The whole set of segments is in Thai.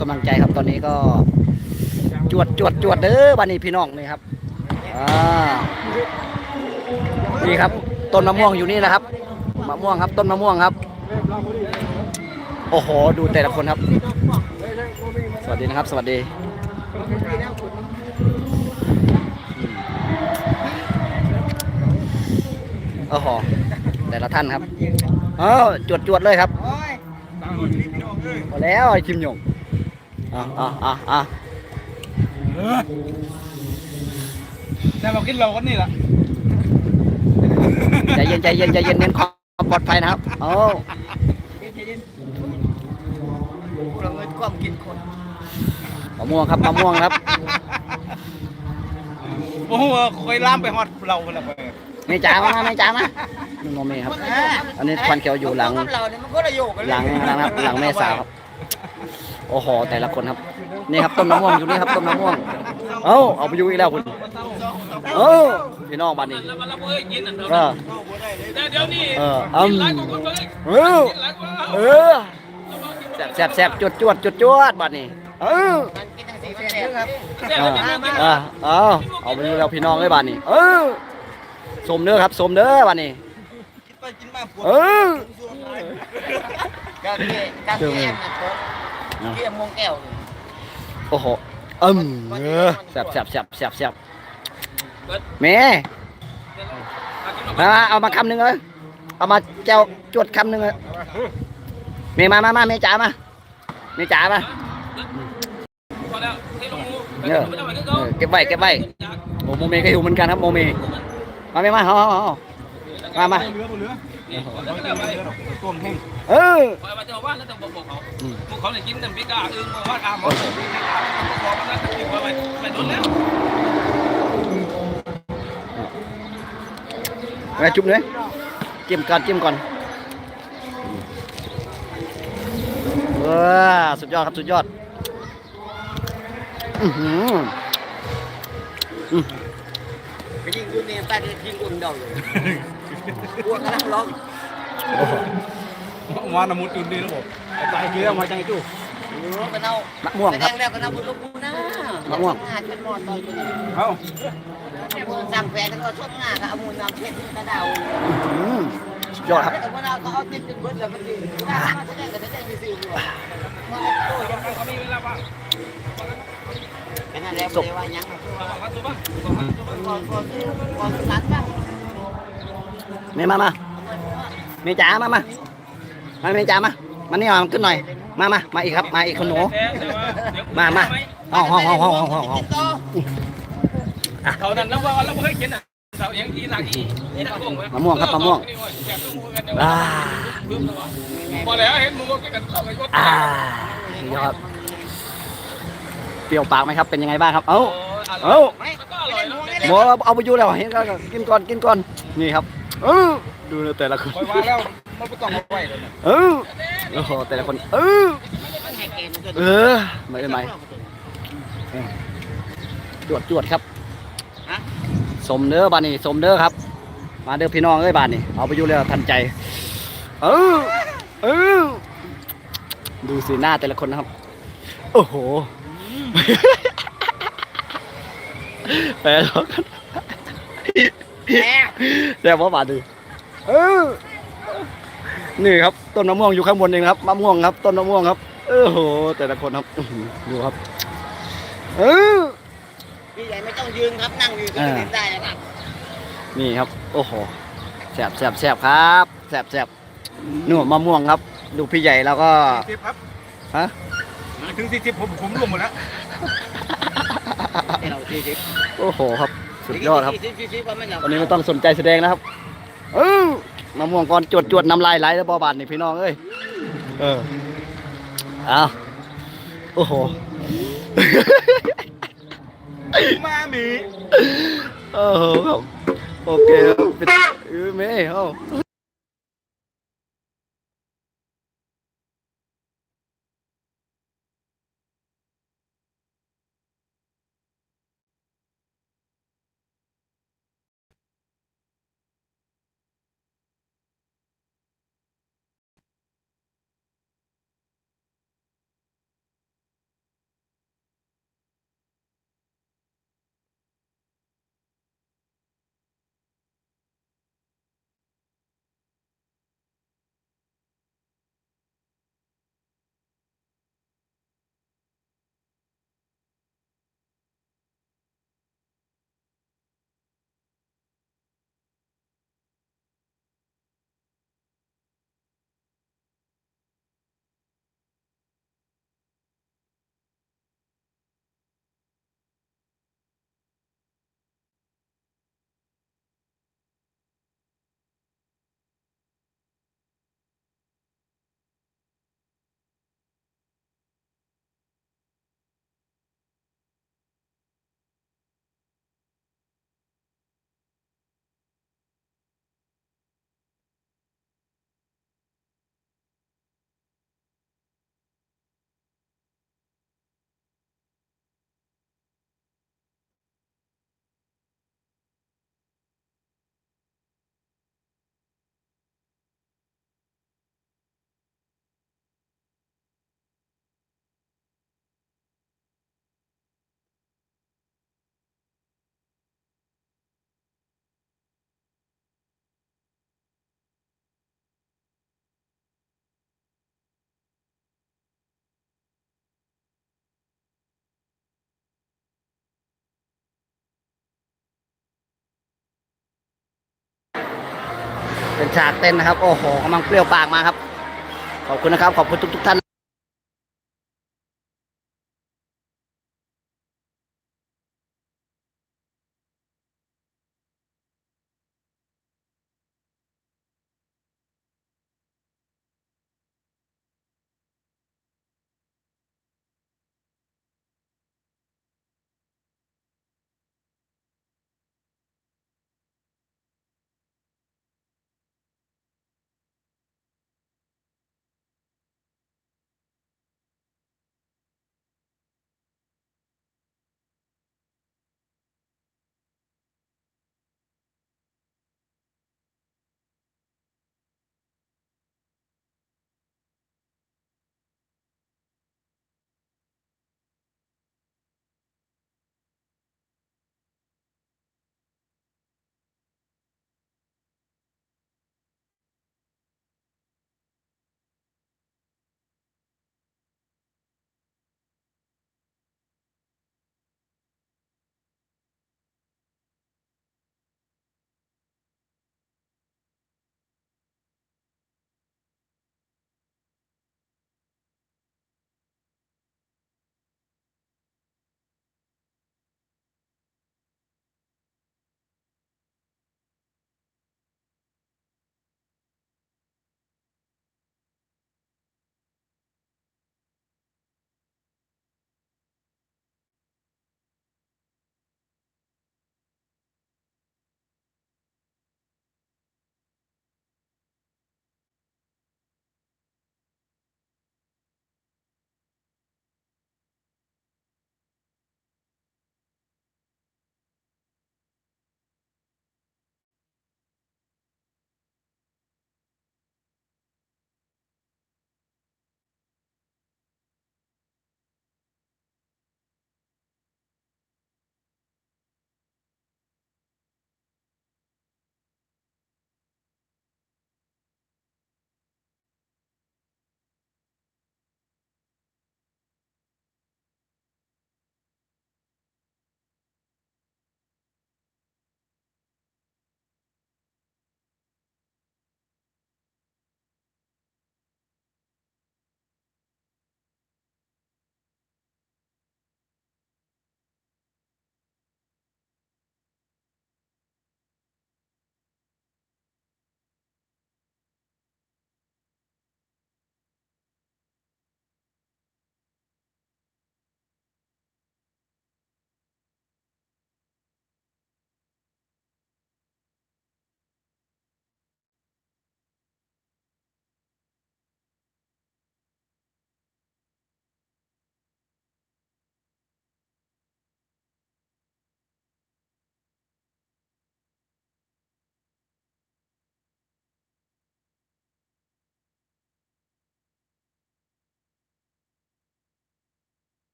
กำลังใจครับตอนนี้ก็จวดจวดจวดเด้อบ้านนี้พี่น้องนี่ครับอ่านี่ครับต้นมะม่วงอยู่นี่นะครับมะม่วงครับ ต้นมะม่วงครับ โอ้โห ดูแต่ละคนครับ สวัสดีนะครับ สวัสดีโอ้โหแต่ละท่านครับเออจวดจวดเลยครับพอแล้วไอ้คิมยง อะอะอะอะแต่เรากินเราก็นี่แหละใจเย็นใจเย็นใจเย็นเน้นความปลอดภัยนะครับโอ้มะม่วงครับมะม่วงครับโอ้โหคอยล่ามไปฮอดเราคนละไปไม่จ๋ามาไม่จ๋ามาโมเมครับ อันนี้ควันเขียวอยู่หลังหลังหลังครับหลังแม่สาวครับ โอ้โหแต่ละคนครับนี่ครับต้นมะม่วงอยู่นี่ครับต้นมะม่วง เอ้าเอาไปอยู่อีกแล้วคุณเอ้าพี่น้องบ้านนี้ก็เดี๋ยวนี้เอออืมเออเออแซ่บแซ่บแซ่บจวดจวดจวดจวดบ้านนี้เออกินทั้งสี่แสนครับอ่าอ่าเอาเอาไปอยู่แล้วพี่น้องเลยบ้านนี้ เออสมเด้อครับสมเด้อบ้านนี้ไปกินมาปวดเออกาเกียกาเกียม เนี่ยเกียมมงแก้วโอ้โหอืมเออแซ่บแซ่บแซ่บแซ่บแซ่บแม่มามาเอามาคำหนึ่งเลยเอามาเจ้าจวดคำหนึ่งเลยแม่มามามาแม่จ๋ามาแม่จ๋ามาพอแล้วให้ลงมือเออเออเก็บไว้เก็บไว้โอ้โมเมก็อยู่เหมือนกันครับโมเมมาแม่มาเอาเอาเอามามา เออต้มแห้งเออพอมาจะว่าแล้วต้องบอกเขาพวกเขาเนี่ยกินแต่พิกาอึ้งมาว่าตามหมอบอกว่าจะกินไปไปโดนแล้วมาจุ่มเลยจิ้มก่อนจิ้มก่อนว้าสุดยอดครับสุดยอดอือหือไปยิงยูเนี่ยใต้ยิงอุ่นเดาเลย พวกกำลังร้องมาน้ำมุดจุนดีแล้วบอกใจเกลือมาใจจู้กันเอามะม่วงครับแล้วกันเอาบุญลูกกูนะงานเป็นมอนตอนนี้เอ้าสั่งแฟนก็ชอบงานก็เอามูลนำเพชรกระดาวอืมสุดยอดครับ แต่ว่าเราก็เอาติดเป็นเบิร์ดแล้วมันดีถ้ามาแสดงก็แสดงในสื่อด้วยมันโตยังเขามีเวลาบ้างแค่นั้นแหละไม่ได้ว่ายังมาตัวบ้างก่อนก่อนก่อนสัตว์บ้าง แม่มามาแม่จ๋ามามามาแม่จ๋ามามานี่มาขึ้นหน่อย มามามาอีกครับ มาอีกคนหนู มามาห้องห้องห้องห้องห้องห้องห้องเขานั่นแล้วว่าเราไม่เคยกินอะเราอย่างทีหลังอีมะม่วงครับมะม่วงอ่าพอแล้วเห็นมึงก็กันเข้าไปก็อ่ายอดเปรี้ยวปากไหมครับ เป็นยังไงบ้างครับ เอ้า เอ้าหมอเอาไปอยู่แล้วเห็นก็กินก่อนกินก่อน นี่ครับ เออดูนะแต่ละคน คอยว่าแล้วมันก็ต้องเอาไว้เลยเออโอ้โหแต่ละคน เออ เออไม่ได้ไหมจวดจวดครับสมเด้อบานนี่สมเด้อครับ มาเด้อพี่น้องเอ้ยบานนี่เอาไปอยู่แล้วทันใจ เออเออดูสีหน้าแต่ละคนนะครับ โอ้โหแปลแล้วกัน แต่ว่าบาดดูเออนี่ครับต้นมะม่วงอยู่ข้างบนเองครับมะม่วงครับ ต้นมะม่วงครับเออโห แต่ละคนครับอื้อหือดูครับ เออพี่ใหญ่ไม่ต้องยืนครับนั่งอยู่ก็เล่นได้ครับนี่ครับ โอ้โหแสบแสบแสบครับแสบแสบนู่นมะม่วงครับ ดูพี่ใหญ่แล้วก็สิบครับฮะถึงสี่สิบผมผมรวมหมดแล้วเราที่ที่โอ้โหครับ สุดยอดครับที่ที่ที่ว่าไม่เราวันนี้ไม่ต้องสนใจแสดงนะครับ เออมะม่วงก่อนจวดจวดน้ำลายไหลแล้วบอบาดนี่พี่น้องเอ้ย เออเอาโอ้โห มาหมีโอ้โหครับโอเคครับเป็นเออแม่เอ้า เป็นฉากเต้นนะครับ โอ้โหกำลังเปรี้ยวปากมาครับ ขอบคุณนะครับ ขอบคุณทุก ๆ ท่าน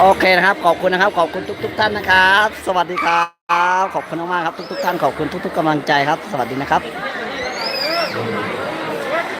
โอเคนะครับ ขอบคุณนะครับ ขอบคุณทุกๆท่านนะครับ สวัสดีครับ ขอบคุณมากๆครับ ทุกๆท่านขอบคุณทุก ๆกำลังใจครับ สวัสดีนะครับ